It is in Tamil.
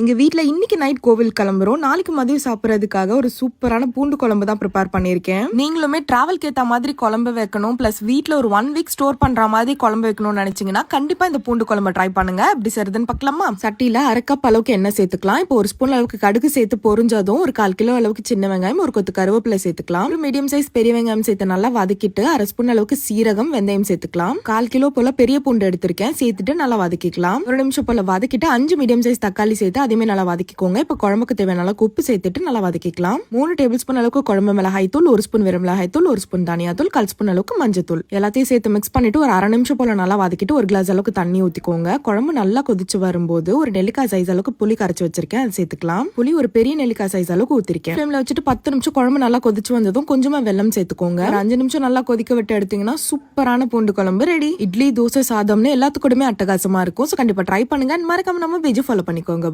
எங்கள் வீட்டில் இன்னைக்கு நைட் கோவில் கிளம்புறோம். நாளைக்கு மதியம் சாப்பிட்றதுக்காக ஒரு சூப்பரான பூண்டு குழம்பு தான் ப்ரிப்பேர் பண்ணியிருக்கேன். நீங்களுமே டிராவல்க்கு ஏற்ற மாதிரி குழம்பு வைக்கணும். ப்ளஸ் வீட்டில் ஒரு ஒன் வீக் ஸ்டோர் பண்ணுற மாதிரி குழம்பு வைக்கணும்னு நினச்சிங்கன்னா கண்டிப்பாக இந்த பூண்டு குழம்பு ட்ரை பண்ணுங்க. எப்படி செய்யுதுன்னு பார்க்கலாமா? சட்டியில் அரை கப் அளவுக்கு எண்ணெய் சேர்த்துக்கலாம். இப்போ ஒரு ஸ்பூன் அளவுக்கு கடுகு சேர்த்து பொரிஞ்சதும் ஒரு கால் கிலோ அளவுக்கு சின்ன வெங்காயம் ஒரு கொத்து கருவேப்பிலை சேர்த்துக்கலாம். ஒரு மீடியம் சைஸ் பெரிய வெங்காயம் சேர்த்து நல்லா வதக்கிட்டு அரை ஸ்பூன் அளவுக்கு சீரகம் வெந்தயம் சேர்த்துக்கலாம். கால் கிலோ போல பெரிய பூண்டு எடுத்திருக்கேன். சேர்த்துட்டு நல்லா வதக்கிக்கலாம். ஒரு நிமிஷம் போல வதக்கிட்டு அஞ்சு மீடியம் சைஸ் தக்காளி சேர்த்து அதையுமே நல்லா வதக்கிக்கோங்க. இப்போ குழம்புக்கு தேவையான அளவுக்கு உப்பு சேர்த்துட்டு நல்லா வதக்கிக்கலாம். மூணு டேபிள் ஸ்பூன் அளவுக்கு குழம்பு மிளகாய் தூள் ஒரு ஸ்பூன் வெறும் மிளகாய் தூள் ஒரு ஸ்பூன் தனியா தூள் கால் ஸ்பூன் அளவுக்கு மஞ்சத்தூள் எல்லாத்தையும் சேர்த்து மிக்ஸ் பண்ணிட்டு ஒரு அரை நிமிஷம் போல நல்லா வதக்கிட்டு ஒரு கிளாஸ் அளவுக்கு தண்ணி ஊத்திக்கோங்க. குழம்பு நல்லா கொதிச்சு வரும்போது ஒரு நெல்லிக்காய் சைஸ் அளவுக்கு புளி கரைச்சு வச்சிருக்கேன். அது சேர்த்துக்கலாம். புளி ஒரு பெரிய நெல்லிக்காய் சைஸ் அளவுக்கு ஊத்திருக்கேன். ஃப்ளேம்ல வச்சுட்டு பத்து நிமிஷம் குழம்பு நல்லா கொதிச்சு வந்ததும் கொஞ்சமா வெல்லம் சேர்த்துக்கோங்க. ஒரு அஞ்சு நிமிஷம் நல்லா கொதிக்க விட்டு எடுத்தீங்கன்னா சூப்பரான பூண்டு குழம்பு ரெடி இட்லி தோசை சாதம்னு எல்லாத்துக்கூடமே அட்டகாசமா இருக்கும். ஸோ கண்டிப்பா ட்ரை பண்ணுங்க. and மறக்காம நம்ம பேஜ் ஃபாலோ பண்ணிக்கோங்க.